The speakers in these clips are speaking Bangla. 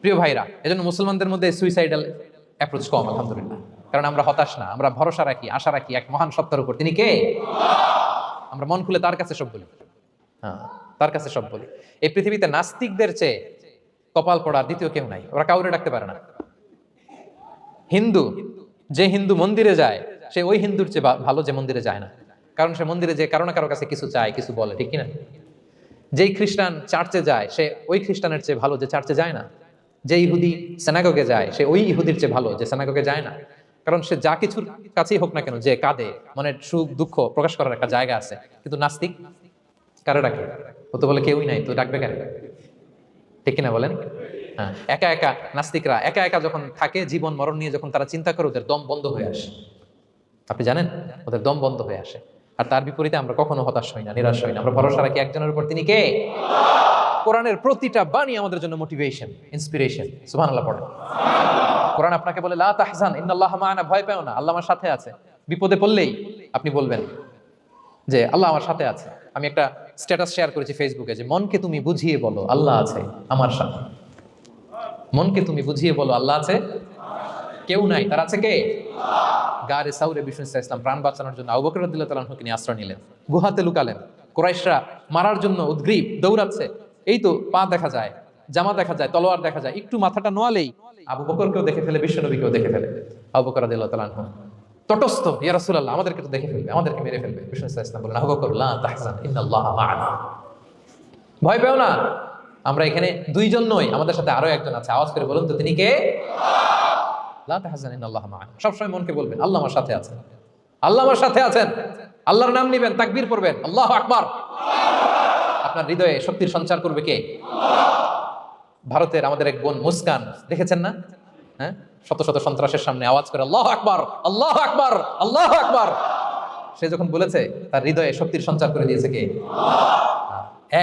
প্রিয় ভাইরা এজন্য মুসলমানদের মধ্যে সুইসাইডাল অ্যাপ্রোচ কম আলহামদুলিল্লাহ। কারণ আমরা হতাশ না আমরা ভরসা রাখি আশা রাখি এক মহান সত্তার উপর। তিনি কে? আমরা মন খুলে তার কাছে সব বলি। হ্যাঁ। তার কাছে সব বলি। এই পৃথিবীতে নাস্তিকদের চেয়ে কপাল পড়ার দ্বিতীয় কেউ নাই। ওরা কাউরে ডাকতে পারে না। হিন্দু যে হিন্দু মন্দিরে যায় সে ওই হিন্দুর চেয়ে ভালো যে মন্দিরে যায় না। কারণ সে মন্দিরে যে কারও না কারও কাছে কিছু চায় কিছু বলে ঠিক কিনা? যেই খ্রিস্টান চার্চে যায় সে ওই খ্রিস্টানের চেয়ে ভালো যে চার্চে যায় না। যে ইহুদি সেনাগগে যায়, সে ওই ইহুদির চেয়ে ভালো, যে সেনাগগে যায় না। কারণ সে যা কিছুর কাছেই হোক না কেন, যে কাঁদে, মনের সুখ, দুঃখ প্রকাশ করার একটা জায়গা আছে। কিন্তু নাস্তিক কারে ডাকে? ও তো বলে কেউই নাই, তো ডাকবে কারে ঠিক কিনা বলেন? হ্যাঁ একা একা নাস্তিকরা, একা একা যখন থাকে, জীবন, মরণ নিয়ে যখন তারা চিন্তা করে, ওদের দম বন্ধ হয়ে আসে। আপনি জানেন? ওদের দম বন্ধ হয়ে আসে। আর তার বিপরীতে আমরা কখনো হতাশ হই না, নিরাশ হই না। আমরা ভরসা রাখি একজনের উপর, তিনি কে? কোরআনের প্রতিটা বাণী আমাদের জন্য মোটিভেশন ইন্সপিরেশন সুবহানাল্লাহ পড়েন কোরআন আপনাকে বলে, লা তাহজান, ইন্নাল্লাহ ভয় পেও না। আল্লাহ আমার সাথে আছে। বিপদে পড়লেই আপনি বলবেন যে, আল্লাহ আমার সাথে আছে। আমি একটা স্ট্যাটাস শেয়ার করেছি ফেসবুকে যে, মনকে তুমি বুঝিয়ে বলো, আল্লাহ আছে আমার সাথে। মনকে তুমি বুঝিয়ে বলো, আল্লাহ আছে কেউ নাই। তার আছে কে? গারে সাউরে বিষ্ণু ইসলাম প্রাণ বাঁচানোর জন্য। আবু বকর রাদিয়াল্লাহু তাআলা আশ্রয় নিলেন। গুহাতে লুকালেন। কুরাইশরা মারার জন্য উদ্গ্রীব দৌড়াচ্ছে। এই তো পা দেখা যায়, জামা দেখা যায়, তলোয়ার দেখা যায়, একটু মাথাটা নোয়ালেই আবু বকরকেও দেখে ফেলে, বিশ্ব নবীকেও দেখে ফেলে। আবু বকর তাআলা তটস্থ, ইয়া রাসূলুল্লাহ, আমাদেরকে তো দেখে ফেলবে, আমাদেরকে মেরে ফেলবে। বললেন, আবু বকর, লা তাহজান, ইন্নাল্লাহা ভয় পেও না, আমরা এখানে দুইজন নই, আমাদের সাথে আরও একজন আছে। আওয়াজ করে বলুন তো, তিনি কে? লা তাহজান, ইন্নাল্লাহা সবসময় মনকে বলবেন, আল্লাহ আমার সাথে আছেন। আল্লাহ আমার সাথে আছেন। আল্লাহর নাম নিবেন, তাকবীর পড়বেন। আল্লাহু আকবার। আপনার হৃদয়ে শক্তির সঞ্চার করবে কে? ভারতের আমাদের এক বোন মুস্কান, দেখেছেন না? হ্যাঁ? শত শত সন্ত্রাসের সামনে আওয়াজ করে, আল্লাহ আকবার আল্লাহ আকবার আল্লাহ আকবার। সে যখন বলেছে, তার হৃদয়ে শক্তির সঞ্চার করে দিয়েছে কে?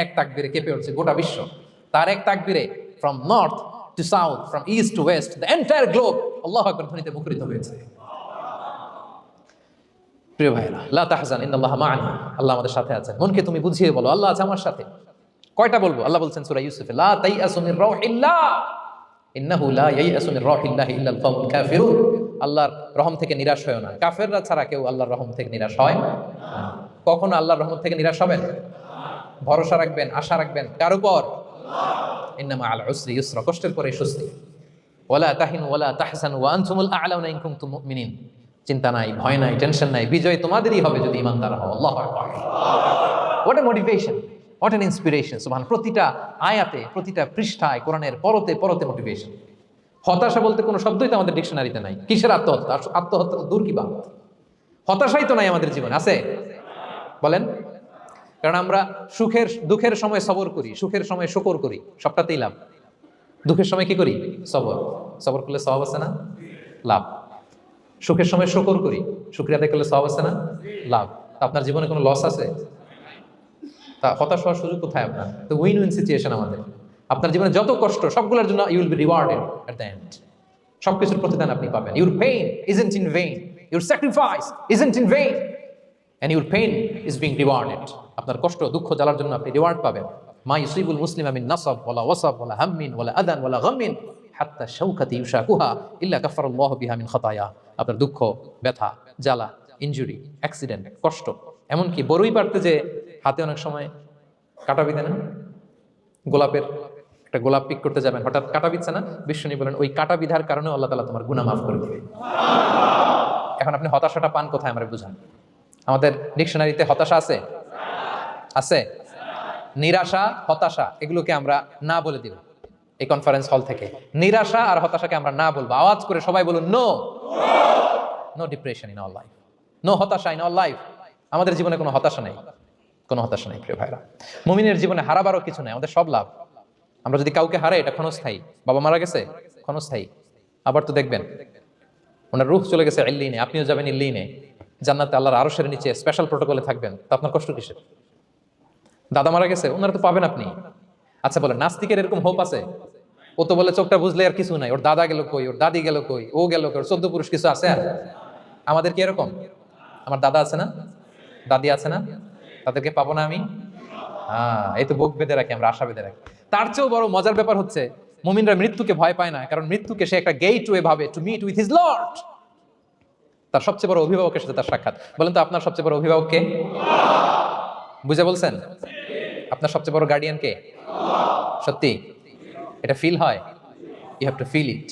এক তাকবিরে কেঁপে উঠছে গোটা বিশ্ব। তার এক তাকবিরে from north to south from east to west the entire globe আল্লাহ আকবার ধ্বনিতে মুখরিত হয়েছে। প্রিয় ভাইরা লা তাহজান, ইন্নাল্লাহ মা'ানা আল্লাহ আমাদের সাথে আছেন। মনকে তুমি বুঝিয়ে বলো, আল্লাহ আছে আমার সাথে। কয়টা বলব? আল্লাহ বলছেন সূরা ইউসুফে, লা তাইয়াসু মির রাউহিল্লাহ। ইন্নাহু লা ইয়াইয়াসু মির রাউহিল্লাহি ইল্লাল কওমুল কাফিরুন। আল্লাহর রহম থেকে নিরাশ হয় না। কাফেররা ছাড়া কেউ আল্লাহর রহম থেকে নিরাশ হয় না। কখনো আল্লাহর রহমত থেকে নিরাশ হবেন? ভরসা রাখবেন, আশা রাখবেন। কার উপর? ইন্নামা আল উসরি ইউসরা, কষ্টের পরে স্বস্তি ওয়ালা তাহিনু ওয়ালা তাহসানু ওয়া আনতুমুল আ'লাউনা ইন কুনতুম মুমিনিন। চিন্তা নাই, ভয় নাই টেনশন নাই, বিজয় তোমাদেরই হবে যদি ইমানদার হও। আল্লাহু what a motivation what an inspiration সুবহান। প্রতিটা আয়াতে, প্রতিটা পৃষ্ঠায়, কোরআনের পরতে পরতে মোটিভেশন হতাশা বলতে কোনো শব্দই তো আমাদের ডিকশনারিতে নাই। কিসের আত্মহত্যা? আত্মহত্যা তো দূর কি বাত হতাশাই তো নাই আমাদের জীবনে, আছে? বলেন। কারণ আমরা সুখের, দুঃখের সময় সবর করি, সুখের সময় শকর করি, সবটাতেই লাভ। দুঃখের সময় কি করি? সবর। সবর করলে সব আছে না? লাভ। সুখের সময় শকর করি। শুক্রিয়া করলে সব আছে না? লাভ। আপনার জীবনে কোনো লস আছে? তা হতাশ হওয়ার সুযোগ কোথায় আপনার? তো উইন উইন সিচুয়েশন আমাদের। আপনার জীবনে যত কষ্ট, সবগুলোর জন্য you will be rewarded at the end সব কিছুর প্রতিদান আপনি পাবেন। Your pain isn't in vain your sacrifice isn't in vain and your pain is being rewarded আপনার কষ্ট, দুঃখ, জ্বালার জন্য আপনি রিওয়ার্ড পাবেন। মা ইউসিবুল মুসলিম আমিন নাসব, ওয়ালা ওয়াসাব, ওয়ালা হাম্মিন, ওয়ালা আদান ওয়ালা গাম্মিন। হাত্তা শাউকাতি ইউশাকুহা ইল্লা কাফারাল্লাহু বিহা মিন খাতায়া। আপনার দুঃখ, ব্যথা, জ্বালা ইনজুরি অ্যাক্সিডেন্ট কষ্ট, এমনকি বড়ই পারতে যে হাতে অনেক সময় কাটা বিধে না, গোলাপের একটা গোলাপ পিক করতে যাবেন, হঠাৎ কাটা বিচ্ছে না বিশ্বনী বলেন, ওই কাটা বিধার কারণে আল্লাহ তালা তোমার গুনাহ মাফ করে দিবে। এখন আপনি হতাশাটা পান কোথায়, আমরা বুঝান। আমাদের ডিকশনারিতে হতাশা আছে? আছে। নিরাশা, হতাশা, এগুলোকে আমরা না বলে দিব। এই কনফারেন্স হল থেকে। নিরাশা আর হতাশাকে আমরা না বলব। আওয়াজ করে সবাই বলুন no no depression in all life no হতাশা ইন অল লাইফ আমাদের জীবনে কোনো হতাশা নেই। কোনো হতাশা নেই, প্রিয় ভাইরা। মুমিনের জীবনে হারাবারও কিছু নেই, আমাদের সব লাভ। আমরা যদি কাউকে হারাই, এটা ক্ষণস্থায়ী। বাবা মারা গেছে, ক্ষণস্থায়ী। আবার তো দেখবেন, ওনার রুখ চলে গেছে ইল্লিনে, আপনিও যাবেন ইল্লিনে। জান্নাতে আল্লাহর আরশের নিচে স্পেশাল প্রোটোকলে থাকবেন। তা আপনার কষ্ট কিসের? দাদা মারা গেছে, ওনারা তো পাবেন আপনি। আচ্ছা বলেন, নাস্তিকের এরকম হোপ আছে? ও তো বলে চোখটা বুঝলে আর কিছু নাই। ওর দাদা গেল কই? ওর দাদি গেল কই? ও গেল কই? চোদ্দ পুরুষ কিছু আছে আর? আমাদের কি এরকম? আমার দাদা আছে না? দাদি আছে না? তাদেরকে পাবো না আমি? হ্যাঁ এই তো বুক বেঁধে রাখি, আমরা আশা বেঁধে রাখি। তার চেয়েও বড় মজার ব্যাপার হচ্ছে, মুমিনরা মৃত্যুকে ভয় পায় না, কারণ মৃত্যুকে সে একটা গেট ওয়ে ভাবে to meet with his lord তার সবচেয়ে বড় অভিভাবকের সাথে তার সাক্ষাৎ। বলেন তো, আপনার সবচেয়ে বড় অভিভাবক কে? বুঝে বলছেন? আপনার সবচেয়ে বড় গার্ডিয়ান কে? সত্যি? এটা ফিল হয় you have to feel it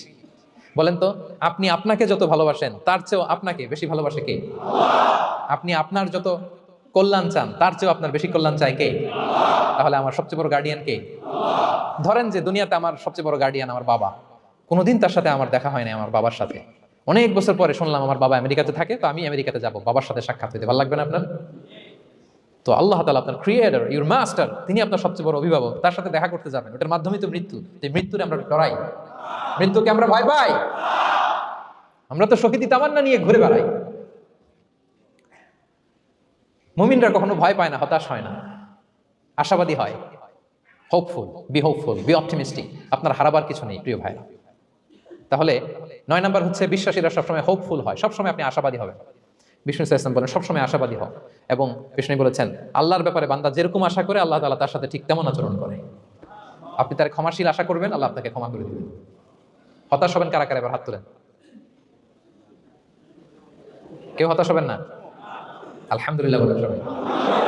বলেন তো, আপনি আপনাকে যত ভালোবাসেন, তার চেয়েও আপনাকে বেশি ভালোবাসে কে? আপনি আপনার যত কল্যাণ চান, তার চেয়েও আপনার বেশি কল্যাণ চায় কে? তাহলে আমার সবচেয়ে বড় গার্ডিয়ান কে? ধরেন যে দুনিয়াতে আমার সবচেয়ে বড় গার্ডিয়ান আমার বাবা। কোনোদিন তার সাথে আমার দেখা হয় না আমার বাবার সাথে। অনেক বছর পরে শুনলাম আমার বাবা আমেরিকাতে থাকে, তো আমি আমেরিকাতে যাব, বাবার সাথে সাক্ষাৎ হইতে। ভালো লাগবে না আপনার? তো আল্লাহ তালা আপনার ক্রিয়েটার ইউর মাস্টার তিনি আপনার সবচেয়ে বড় অভিভাবক। তার সাথে দেখা করতে যাবেন। ওটার মাধ্যমে তো মৃত্যু। তো মৃত্যুরে আমরা ডরাই মৃত্যুকে আমরা ভয় পাই। আমরা তো শহীদি তামান্না নিয়ে ঘুরে বেড়াই। মুমিনরা কখনো ভয় পায় না, হতাশ হয় না। আশাবাদী হয়। Hopeful be hopeful be optimistic আপনার হারাবার কিছু নেই, প্রিয় ভাইরা। তাহলে নয় নাম্বার হচ্ছে, বিশ্বাসীরা সবসময় হোপফুল হয়। সবসময় আপনি আশাবাদী হবেন। বিষ্ণু ইসলাম বলেন, সবসময় আশাবাদী হও। এবং বিষ্ণু বলেছেন, আল্লাহর ব্যাপারে বান্দা যেরকম আশা করে, আল্লাহ তালা তার সাথে ঠিক তেমন আচরণ করে। আপনি তার ক্ষমাশীল আশা করবেন, আল্লাহ আপনাকে ক্ষমা করে দেবেন। হতাশ হবেন কারা কারা? এবার হাত তোলেন। কেউ হতাশ হবেন না? আলহামদুলিল্লাহ বলেন সবাই।